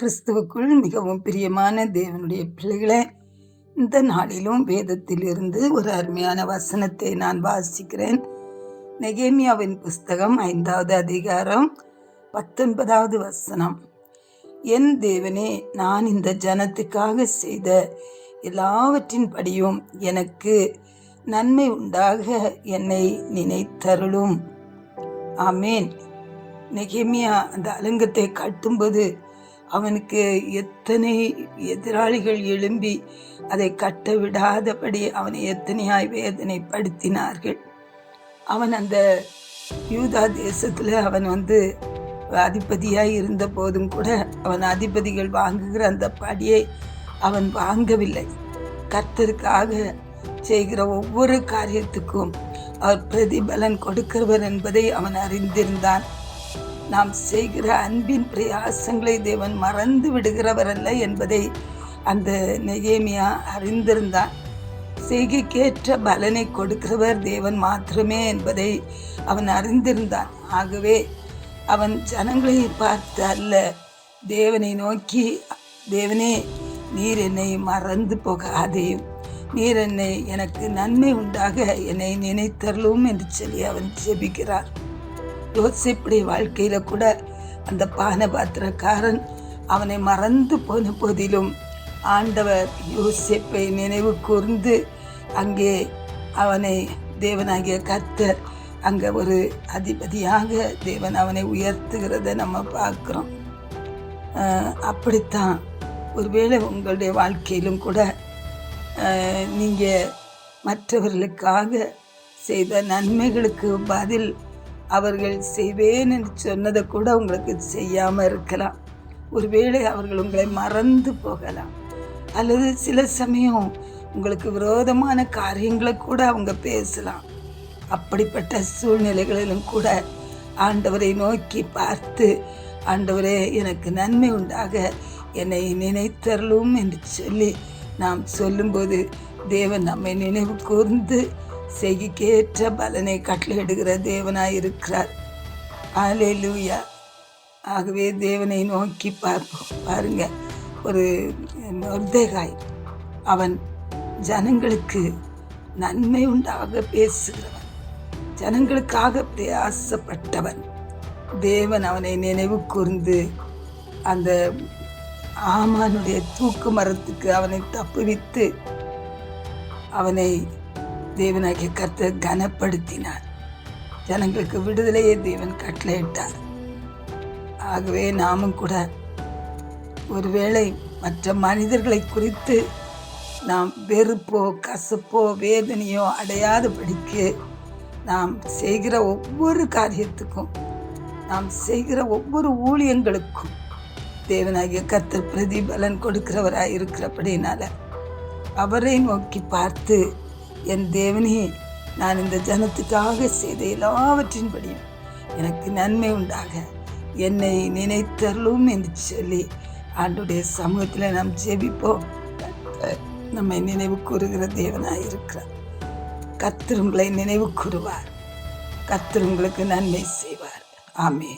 கிறிஸ்துவுக்குள் மிகவும் பிரியமான தேவனுடைய பிள்ளைகளே இந்த நாளிலும் வேதத்திலிருந்து ஒரு அருமையான வசனத்தை நான் வாசிக்கிறேன். நெகேமியாவின் புஸ்தகம் ஐந்தாவது அதிகாரம் பத்தொன்பதாவது வசனம். என் தேவனே நான் இந்த ஜனத்துக்காக செய்த எல்லாவற்றின் படியும் எனக்கு நன்மை உண்டாக என்னை நினைத்தருளும். ஆமேன். நெகேமியா அந்த அலங்கத்தை கட்டும்போது அவனுக்கு எத்தனை எதிராளிகள் எழும்பி அதை கட்ட விடாதபடி அவனை எத்தனையாய் வேதனைப்படுத்தினார்கள். அவன் அந்த யூதா தேசத்தில் அவன் வந்து அதிபதியாய் இருந்த போதும் கூட அவன் அதிபதிகள் வாங்குகிற அந்த படியை அவன் வாங்கவில்லை. கர்த்தருக்காக செய்கிற ஒவ்வொரு காரியத்துக்கும் அவர் பிரதிபலன் கொடுக்கிறவர் என்பதை அவன் அறிந்திருந்தான். நாம் செய்கிற அன்பின் பிரயாசங்களை தேவன் மறந்து விடுகிறவர் அல்ல என்பதை அந்த நெகேமியா அறிந்திருந்தான். செய்கைக்கேற்ற பலனை கொடுக்கிறவர் தேவன் மாத்திரமே என்பதை அவன் அறிந்திருந்தான். ஆகவே அவன் ஜனங்களை பார்த்து அல்ல தேவனை நோக்கி தேவனே நீர் என்னை மறந்து போகாதேயும் நீர் என்னை எனக்கு நன்மை உண்டாக என்னை நினைத்தரலும் என்று சொல்லி அவன் ஜெபிக்கிறார் யோசிப்புடைய வாழ்க்கையில கூட அந்த பானபாத்திரக்காரன் அவனை மறந்து போன போதிலும் ஆண்டவர் யோசிப்பை நினைவு கூர்ந்து அங்கே அவனை தேவனாகிய கர்த்தர் அங்கே ஒரு அதிபதியாக தேவன் அவனை உயர்த்துகிறத நம்ம பார்க்குறோம். அப்படித்தான். ஒருவேளை உங்களுடைய வாழ்க்கையிலும் கூட நீங்கள் மற்றவர்களுக்காக செய்த நன்மைகளுக்கு பதில் அவர்கள் செய்வேன் என்று சொன்னதை கூட உங்களுக்கு செய்யாமல் இருக்கலாம். ஒருவேளை அவர்கள் உங்களை மறந்து போகலாம். அல்லது சில சமயம் உங்களுக்கு விரோதமான காரியங்களை கூட அவங்க பேசலாம். அப்படிப்பட்ட சூழ்நிலைகளிலும் கூட ஆண்டவரை நோக்கி பார்த்து ஆண்டவரே எனக்கு நன்மை உண்டாக என்னை நினைத்தரலும் என்று சொல்லி நாம் சொல்லும்போது தேவன் நம்மை நினைவு கூர்ந்து செய்கிக்கேற்ற பலனை கட்டளையிடுகிற தேவனாய் இருக்கிறார். ஆலே லூயா ஆகவே தேவனை நோக்கி பார்ப்போம். பாருங்க ஒரு நொர்தேகாய் அவன் ஜனங்களுக்கு நன்மை உண்டாக பேசுகிறவன் ஜனங்களுக்காக பிரயாசப்பட்டவன். தேவன் அவனை நினைவு கூர்ந்து அந்த ஆமானுடைய தூக்கு மரத்துக்கு அவனை தப்புவித்து அவனை தேவனாகிய கர்த்தர் கனப்படுத்தினார். ஜனங்களுக்கு விடுதலையை தேவன் கட்டளையிட்டார். ஆகவே நாமும் கூட ஒருவேளை மற்ற மனிதர்களை குறித்து நாம் வெறுப்போ கசப்போ வேதனையோ அடையாதபடிக்கு நாம் செய்கிற ஒவ்வொரு காரியத்துக்கும் நாம் செய்கிற ஒவ்வொரு ஊழியங்களுக்கும் தேவனாகிய கர்த்தர் பிரதிபலன் கொடுக்கிறவராக இருக்கிறபடினால அவரை நோக்கி பார்த்து என் தேவனே நான் இந்த ஜனத்துக்காக செய்த எல்லாவற்றின்படியும் எனக்கு நன்மை உண்டாக. என்னை நினைத்தருளும் என்று சொல்லி ஆண்டுடைய சமூகத்தில் நாம் ஜெபிப்போம். நம்மை நினைவு கூறுகிற தேவனாக இருக்கிறார். கத்திரங்களை நினைவு கூறுவார். கத்திரங்களுக்கு நன்மை செய்வார். ஆமே